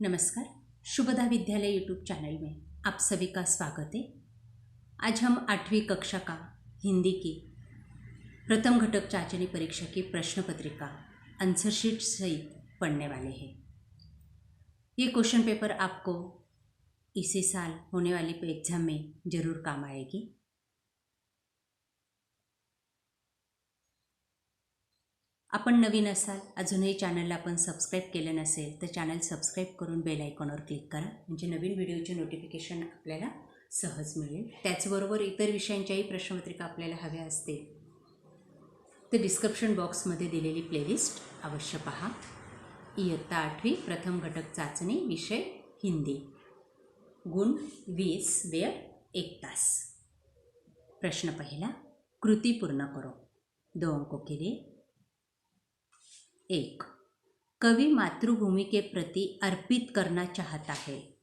नमस्कार, शुभदा विद्यालय YouTube channel में आप सभी का स्वागत है। आज हम आठवीं कक्षा का हिंदी की प्रथम घटक चाचनी परीक्षा की प्रश्न पत्रिका आंसर शीट सहित पढ़ने वाले हैं। ये क्वेश्चन पेपर आपको इसी साल होने वाली एग्ज़ाम में ज़रूर काम आएगी। आपण नवीन असाल अजूनही चॅनलला आपण सबस्क्राईब केलं नसेल तर चॅनल सबस्क्राईब करून बेल आयकॉनवर क्लिक करा. म्हणजे नवीन व्हिडिओचे नोटिफिकेशन आपल्याला सहज मिळेल. त्याचबरोबर इतर विषयांच्याही प्रश्नपत्रिका आपल्याला हव्या असतील तर डिस्क्रिप्शन बॉक्समध्ये दिलेली प्लेलिस्ट अवश्य पहा. इयत्ता आठवी प्रथम घटक चाचणी विषय हिंदी. गुण वीस वेळ एक तास. प्रश्न पहिला कृती पूर्ण करो. दो अंकों के लिए एक, कवि मातृभूमि के प्रति अर्पित करना चाहता है.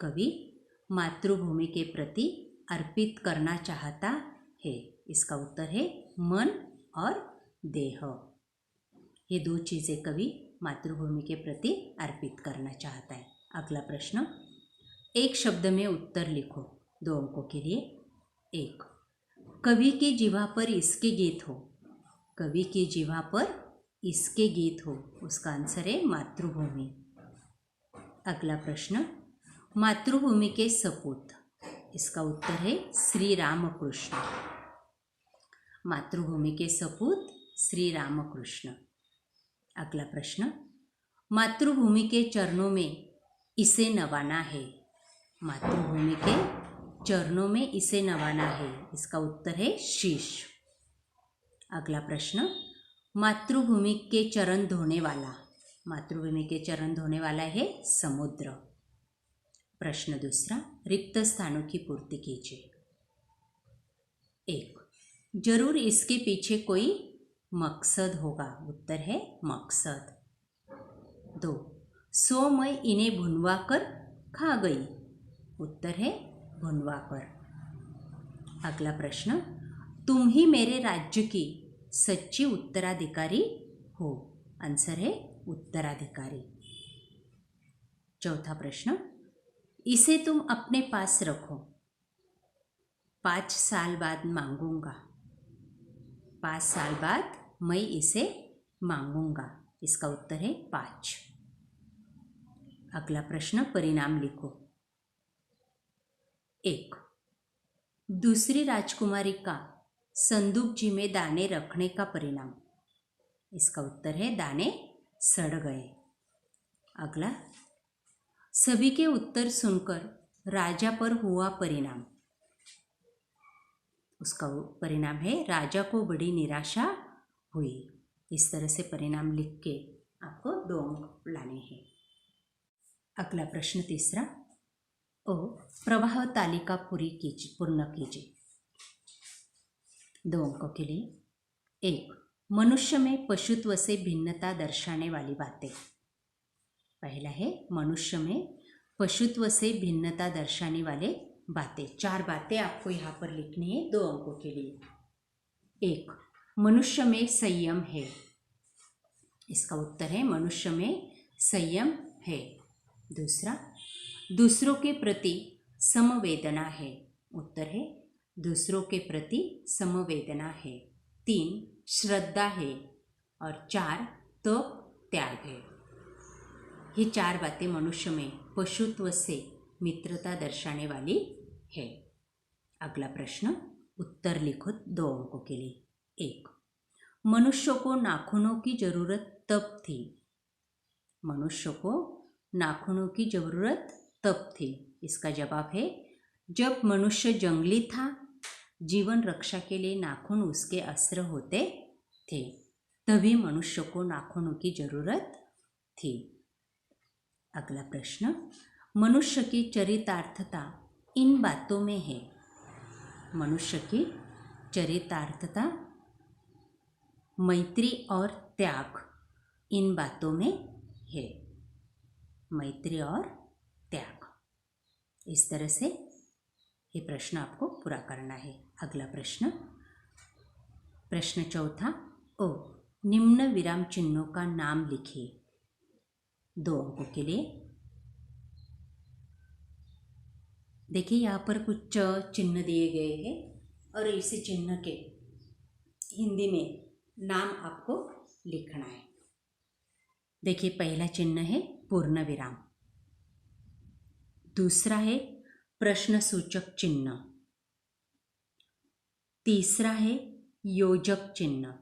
कवि मातृभूमि के प्रति अर्पित करना चाहता है. इसका उत्तर है मन और देह. ये दो चीज़ें कवि मातृभूमि के प्रति अर्पित करना चाहता है. अगला प्रश्न, एक शब्द में उत्तर लिखो दो अंकों के लिए. एक, कवि की जीवा पर इसके गीत हो. कवि की जीवा पर इसके गीत हो। उसका आंसर है मातृभूमि। अगला प्रश्न, मातृभूमि के सपूत। इसका उत्तर है श्री रामकृष्ण मातृभूमि के सपूत श्री रामकृष्ण अगला प्रश्न, मातृभूमि के चरणों में इसे नवाना है। मातृभूमि के चरणों में इसे नवाना है। इसका उत्तर है शीश। अगला प्रश्न मातृभूमि के चरण धोने वाला। मातृभूमि के चरण धोने वाला है समुद्र। प्रश्न दूसरा, रिक्त स्थानों की पूर्ति कीजिए। एक, ज़रूर इसके पीछे कोई मकसद होगा। उत्तर है मकसद। दो सो मैं इन्हें भुनवा कर खा गई। उत्तर है भुनवा कर अगला प्रश्न, तुम ही मेरे राज्य की सच्ची उत्तराधिकारी हो. आंसर है उत्तराधिकारी. चौथा प्रश्न. इसे तुम अपने पास रखो. पाँच साल बाद मांगूँगा. पाँच साल बाद मैं इसे मांगूँगा. इसका उत्तर है पाँच. अगला प्रश्न, परिणाम लिखो. एक. दूसरी राजकुमारी का संदूक जी में दाने रखने का परिणाम? इसका उत्तर है दाने सड़ गए। अगला। सभी के उत्तर सुनकर राजा पर हुआ परिणाम। उसका परिणाम है, राजा को बड़ी निराशा हुई। इस तरह से परिणाम लिख के आपको दो अंक लाने हैं। अगला प्रश्न तीसरा। ओ, प्रवाह तालिका पूरी कीजिए, पूर्ण कीजिए। दो अंकों के लिए। एक, मनुष्य में पशुत्व से भिन्नता दर्शाने वाली बातें। पहला है, मनुष्य में पशुत्व से भिन्नता दर्शाने वाले बातें। चार बातें आपको यहाँ पर लिखनी है दो अंकों के लिए। एक, मनुष्य में संयम है। इसका उत्तर है, मनुष्य में संयम है। दूसरा, दूसरों के प्रति समवेदना है। उत्तर है दूसरों के प्रति समवेदना है। तीन, श्रद्धा है और चार तो त्याग है। ये चार बातें मनुष्य में पशुत्व से मित्रता दर्शाने वाली है। अगला प्रश्न, उत्तर लिखो दो अंकों के लिए। एक, मनुष्य को नाखूनों की ज़रूरत तब थी। मनुष्य को नाखूनों की ज़रूरत तब थी। इसका जवाब है, जब मनुष्य जंगली था जीवन रक्षा के लिए नाखून उसके अस्त्र होते थे। तभी मनुष्य को नाखूनों की ज़रूरत थी। अगला प्रश्न, मनुष्य की चरितार्थता इन बातों में है। मनुष्य की चरितार्थता, मैत्री और त्याग इन बातों में है। मैत्री और त्याग। इस तरह से ये प्रश्न आपको पूरा करना है। अगला प्रश्न। प्रश्न चौथा, ओ, निम्न विराम चिन्हों का नाम लिखिए। दो अंकों के लिए। देखिए, यहाँ पर कुछ चिन्ह दिए गए हैं और इसी चिन्ह के हिंदी में नाम आपको लिखना है। देखिए, पहला चिन्ह है पूर्ण विराम। दूसरा है प्रश्न सूचक चिन्ह। तीसरा है योजक चिन्ह।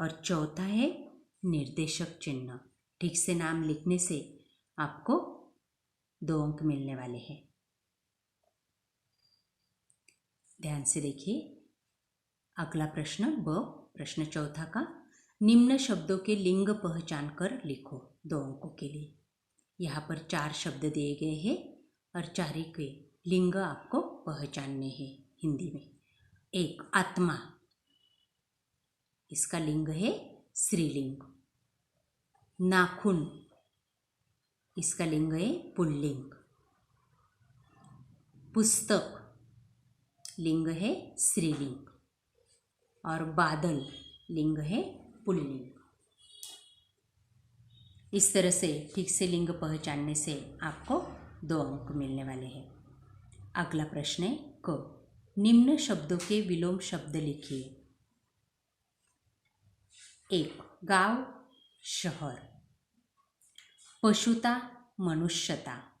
और चौथा है निर्देशक चिन्ह। ठीक से नाम लिखने से आपको दो अंक मिलने वाले हैं। ध्यान से देखिए। अगला प्रश्न ब, प्रश्न चौथा का। निम्न शब्दों के लिंग पहचान कर लिखो दो अंकों के लिए। यहाँ पर चार शब्द दिए गए हैं और चार के लिंग आपको पहचानने हैं। हिंदी में। एक आत्मा। इसका लिंग है स्त्रीलिंग। नाखून। इसका लिंग है पुल्लिंग। पुस्तक। लिंग है स्त्रीलिंग। और बादल। लिंग है पुल्लिंग। इस तरह से ठीक से लिंग पहचानने से आपको दो अंक मिलने वाले हैं। अगला प्रश्न है क। निम्न शब्दों के विलोम शब्द लिखिए। एक गांव शहर। पशुता मनुष्यता।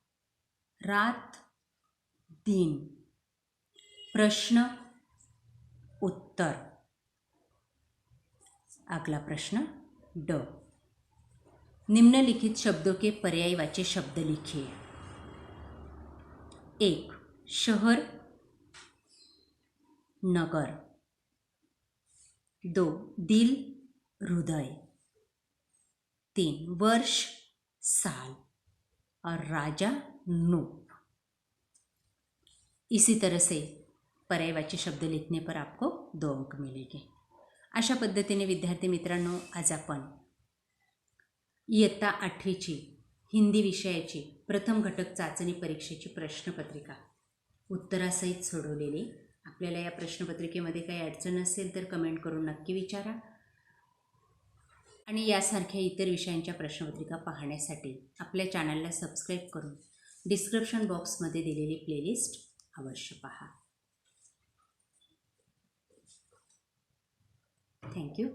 रात दिन। प्रश्न उत्तर। अगला प्रश्न ड। निम्नलिखित शब्दों के पर्यायवाची शब्द लिखिए। एक शहर नगर. दो दिल हृदय. तीन वर्ष साल. और राजा नूप. इसी तरह से पर्यायवाची शब्द लिखने पर आपको दो अंक मिलेंगे. अशा पद्धतीने विद्यार्थी मित्रांनो आज आपण इयत्ता आठवीची हिंदी विषयाची प्रथम घटक चाचणी परीक्षेची प्रश्नपत्रिका उत्तरासहित सोडवलेली आपल्याला या प्रश्नपत्रिकेमध्ये काही अडचण असेल तर कमेंट करून नक्की विचारा. आणि यासारख्या इतर विषयांच्या प्रश्नपत्रिका पाहण्यासाठी आपल्या चॅनलला सबस्क्राईब करून डिस्क्रिप्शन बॉक्समध्ये दिलेली प्लेलिस्ट अवश्य पहा. थँक्यू.